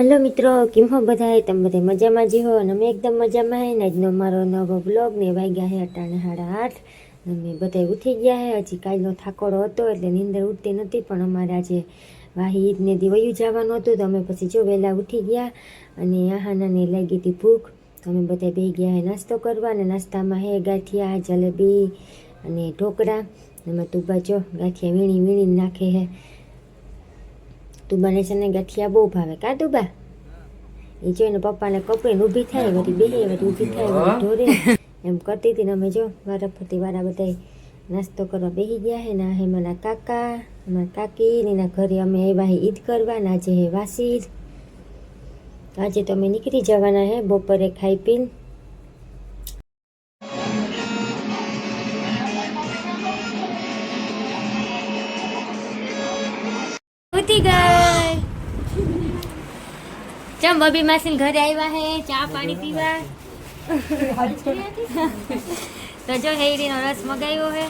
Hello મિત્રો, કેમ હો બધા તમે બધા મજામાં જ હો? અને અમે એકદમ મજામાં હે ને? આજનો મારો નવો બ્લોગ ને વાગ્યા હે અટાણે સાડા આઠ. અમે બધા ઉઠી ગયા હે. હજી કાલનો થાકોડો હતો એટલે નીંદર ઉઠતી નથી પણ અમારે આજે વાહી ઈદને દી વયું જવાનું હતું, તો અમે પછી જો વહેલા ઉઠી ગયા અને આહાનાને લાગી હતી ભૂખ. તો અમે બધા બે ગયા હે નાસ્તો કરવા અને નાસ્તામાં હે ગાંઠિયા, જલેબી અને ઢોકળા. એમાં તું જો ગાંઠિયા વીણી વીણીને નાખે હે. તુબાને છે ને ગઠિયા બહુ ભાવે. કા તુબા એ જોઈને પપ્પાને કપડીને ઊભી થાય વળી બેહી વળી ઊભી થાય વળી ઢોરે. એમ કરતી હતી ને અમે જો વારા ફરતી વારા બધા નાસ્તો કરવા બેસી ગયા હે ના હે મારા કાકા મારા કાકી ને એના ઘરે અમે આવ્યા હે ઈદ કરવા ને આજે હે વાસી ઈદ આજે તો અમે નીકળી જવાના હે બપોરે ખાઈ પીને. ઉઠી ગઈ ચમ બબી માસી ઘરે આવ્યા હે? ચા પાણી પીવા? તો જો હેરીનો રસ મગાવ્યો હે.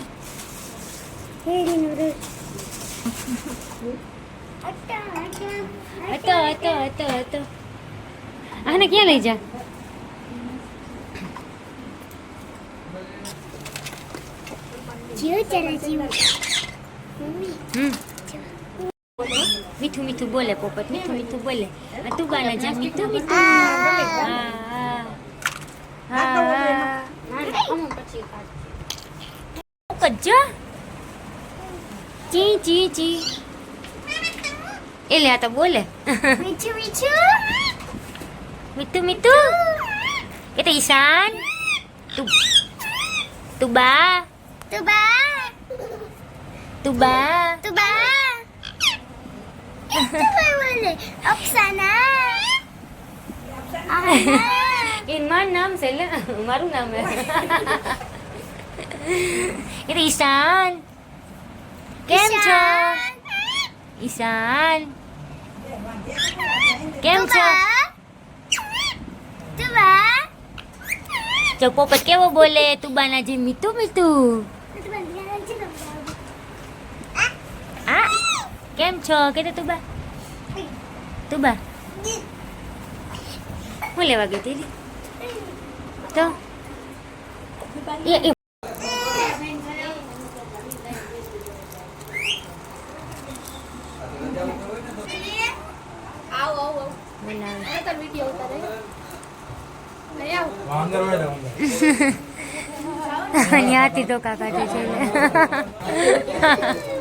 હતો હતો હતો હતો. આને ક્યાં લઈ જા? જીવ ચલા જીવ હમ. મીઠું મીઠું બોલે પોપટ મીઠું મીઠું બોલે આ તું ગાના જા મીઠું મીઠું હા હા હા પોપટ જો ચી ચી ચી એ લે આ તો બોલે મીઠું મીઠું મીઠું મીઠું એ તો ઈશાન તું તું બા તું બા તું બા તું બા તું બા બોલે અફસાના એ મારું નામ છે એટલે મારું નામ હે એ તો ઈશાન કેમ છો ઈશાન કેમ છો તું બા જો પોપટ કેવો બોલે તું બાના જે મીઠું મીઠું આ કેમ છો કે તું બા તું બા. હું લેવા ગઈ હતી? તો? એ. ત્યાંથી તો કાકા જે છે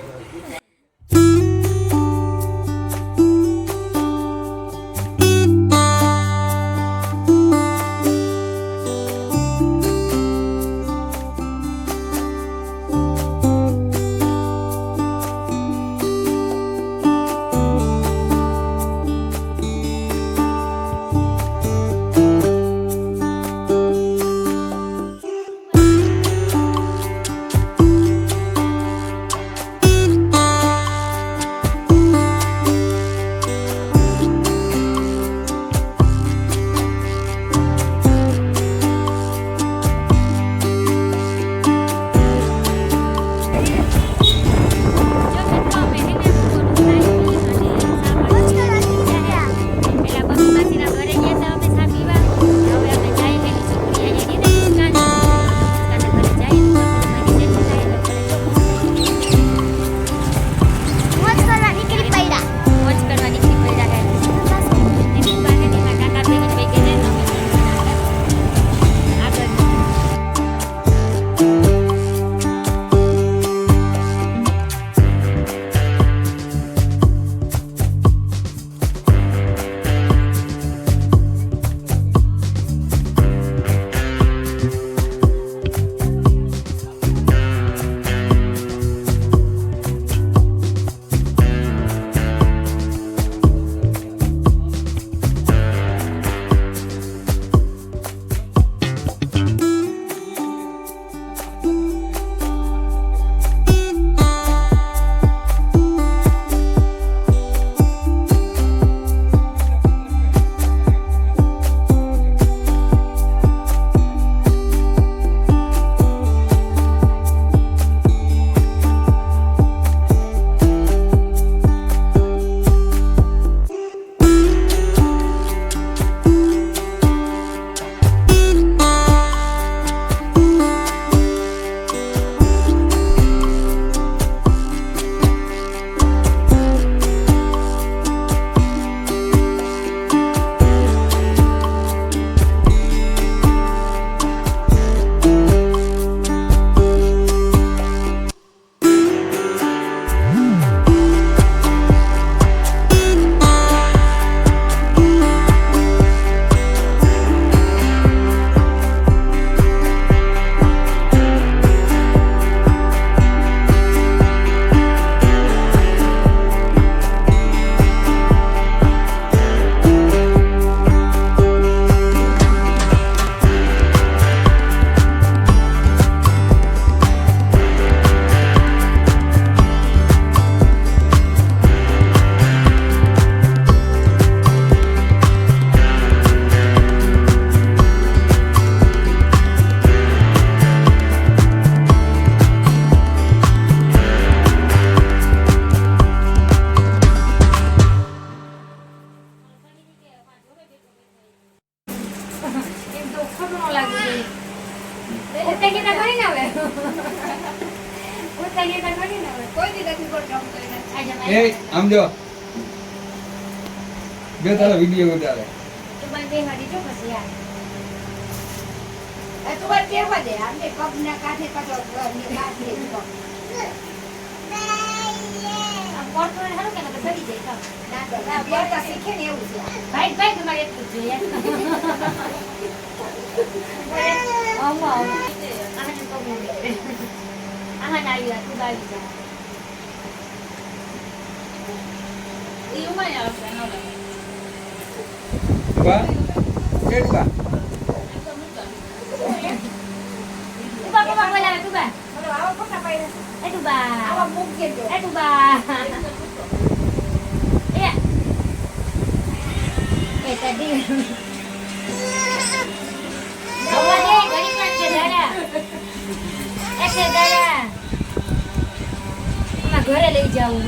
એ મારે આમ જો. જો તારો વિડિયો ઉતારે તું બંધ પછી યાર તું કેવા દે? આમને કપ ના આમ પડતું હોય સારું કે સડી જાય ના તો ના બેટા શીખે ને એવું છે. ભાઈ ભાઈ તમારે એટલું જોઈએ આમાં આવું આને તો બહુ નીકળે આવી તું આવી જા બા કેટ બા તું બા બા બોલાવે તું બા બોલો આવો કોના પાડે એ તું બા. આવો મૂક દેજો એ તું બા એ એ તડી આવવા દે ઘડી પર છે દાડા એ છે દાડા આમાં ઘરે લઈ જાવું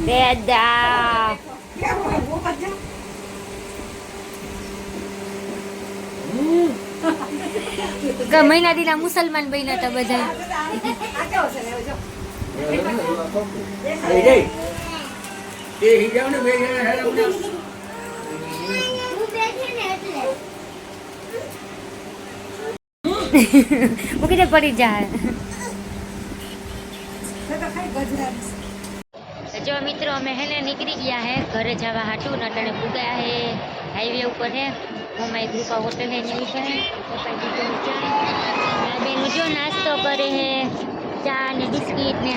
દાદા ગમે ના બધું કે મહિના દીના મુસલમાન બધા છે ને જો એ જઈ એ હિજાવ ને બે જણા હેરા ઉડા હું બેઠી ને એટલે મૂકી દે પડી જાય તો તો ખાઈ ગજરાની જો મિત્રો, અમે હે ને નીકળી ગયા હે, ઘરે જવા હાટું, નટણે પૂગ્યા હે. હાઈવે ઉપર હે મમ્મા કૃપા હોટલ હે એની છે પપ્પા કીધું ચા આ બેન જો નાસ્તો કરે હે, ચા ને બિસ્કિટ ને.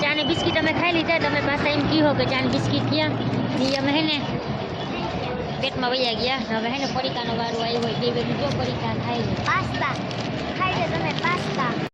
ચા ને બિસ્કિટ અમે ખાઈ લીધા તમે પાછા એમ કહો કે ચા ને બિસ્કિટ ક્યાં એ અમે હે ને પેટમાં વયા ગયા. હવે હે ને પડીકાનો વારો આવ્યો હોય, બે બેન જો પડીકા ખાઈ લે. પાસ્તા. ખાઈ લે તમે પાસ્તા.